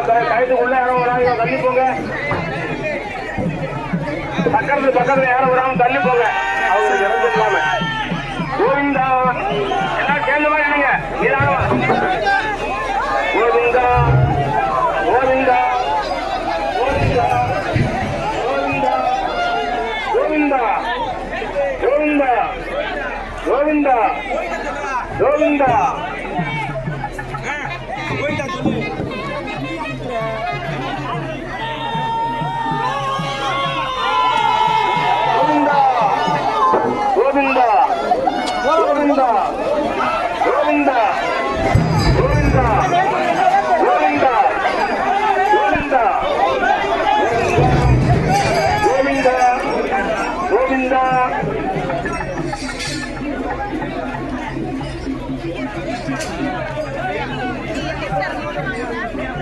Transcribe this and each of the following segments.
நம்ம ஊர் பார்த்தா கழுத்துக்குள்ள யாரும் வராங்க தள்ளி போங்க. பக்கத்துல பக்கத்துல யாரும் வராம தள்ளி போங்க. அவங்க இறந்து இல்லாம கோவிந்தா. எல்லாம் சேர்ந்தமா என்னங்க? நிதானமா கோவிந்தா. கோவிந்தா. கோவிந்தா. கோவிந்தா. கோவிந்தா. கோவிந்தா. கோவிந்தா. கோவிந்தா.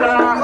আমরা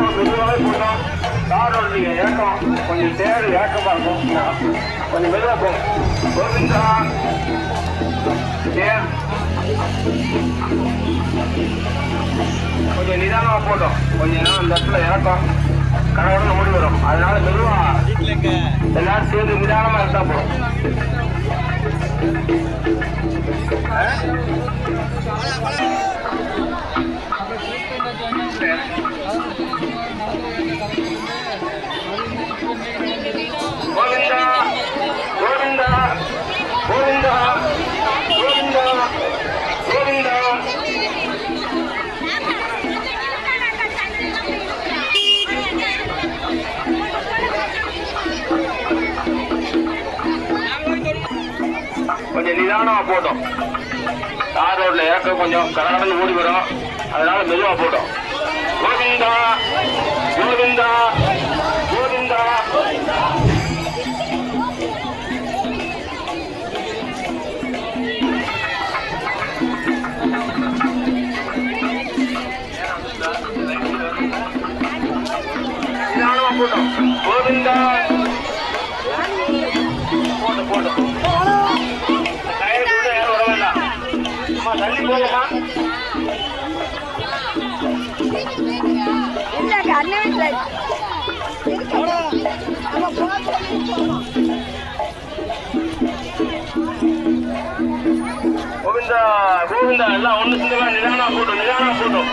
கூட்டம் மெதுவாகவே கூட்டம் காரோட நீங்கள் ஏக்கம் கொஞ்சம் தேடு ஏக்கமாக இருக்கும். கொஞ்சம் மெதுவாக போகும் தேர். கொஞ்சம் நிதானமாக போட்டோம் கொஞ்சம் நேரம் அந்த இடத்துல இறக்கம். கடவுள் மூடி வரும். அதனால மெதுவாக எல்லாரும் சேர்ந்து நிதானமாக இருந்தால் போகும் Thank you. போட்டோம். தார் ரோட்ல இறக்க கொஞ்சம் கடகடன்னு ஓடி வரும். அதனால மெதுவா போட்டோம். கோவிந்தா கோவிந்தா. கோவிந்தா கோவிந்தா எல்லாம் ஒன்று சேர்ந்து நிதானா போட்டோம் நிதானா போட்டோம்.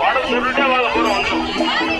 படம் சொல்லிட்டே வாங்க போறோம் வந்துடும்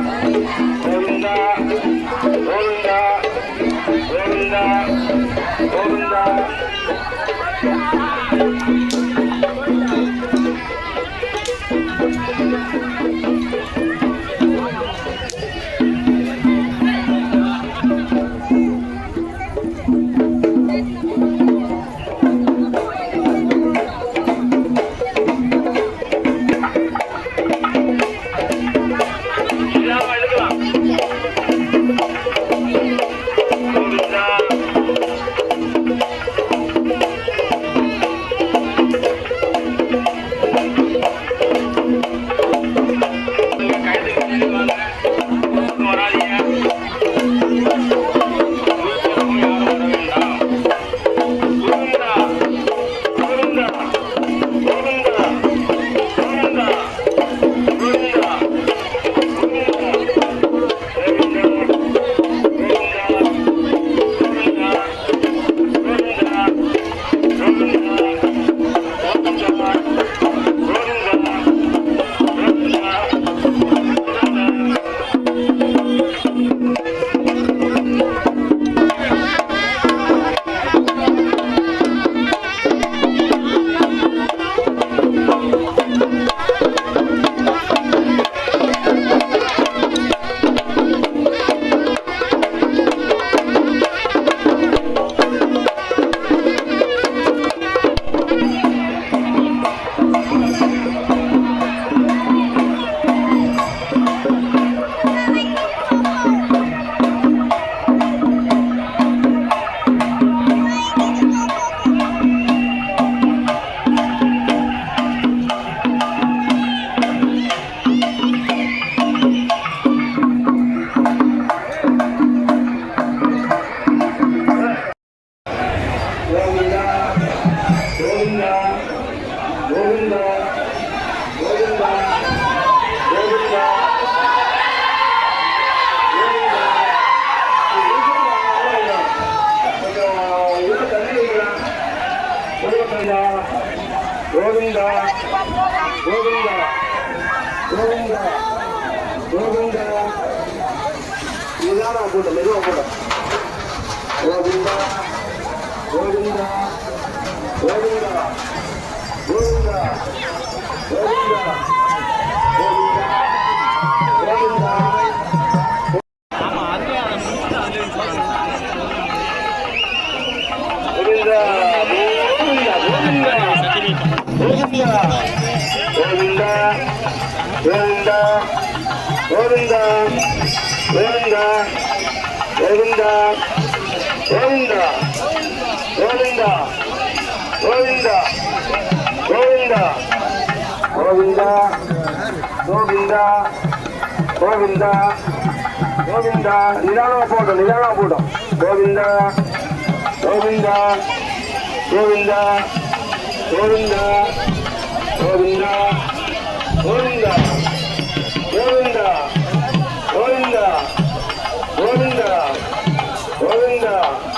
நிதான கூட மெதுவா கூட கோவிந்தா கோவிந்தா கோவிந்தா கோவிந்தா கோவிந்தா గోవింద గోవింద గోవింద గోవింద గోవింద గోవింద గోవింద గోవింద గోవింద నిదానంగా పోవడం నిదానంగా పోవడం గోవింద గోవింద గోవింద గోవింద గోవింద గోవింద గోవింద గోవింద Linda.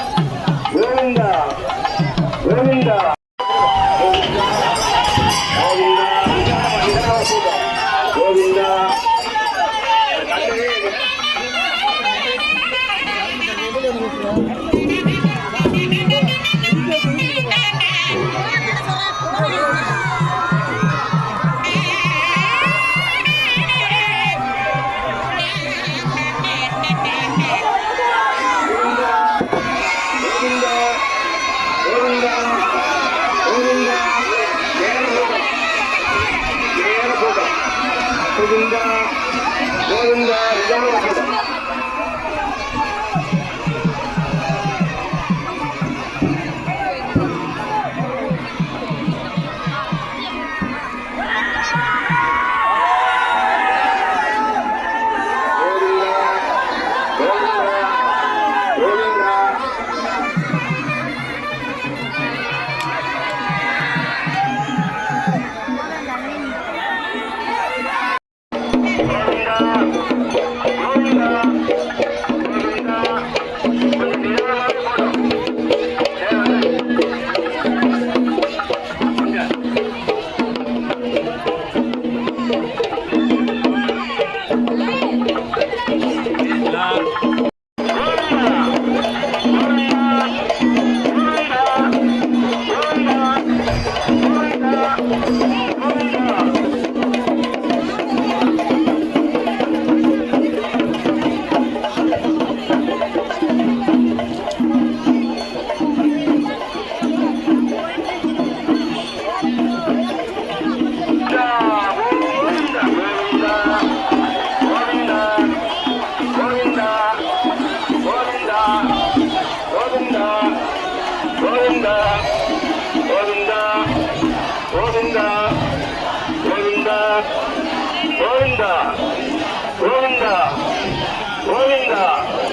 聪明的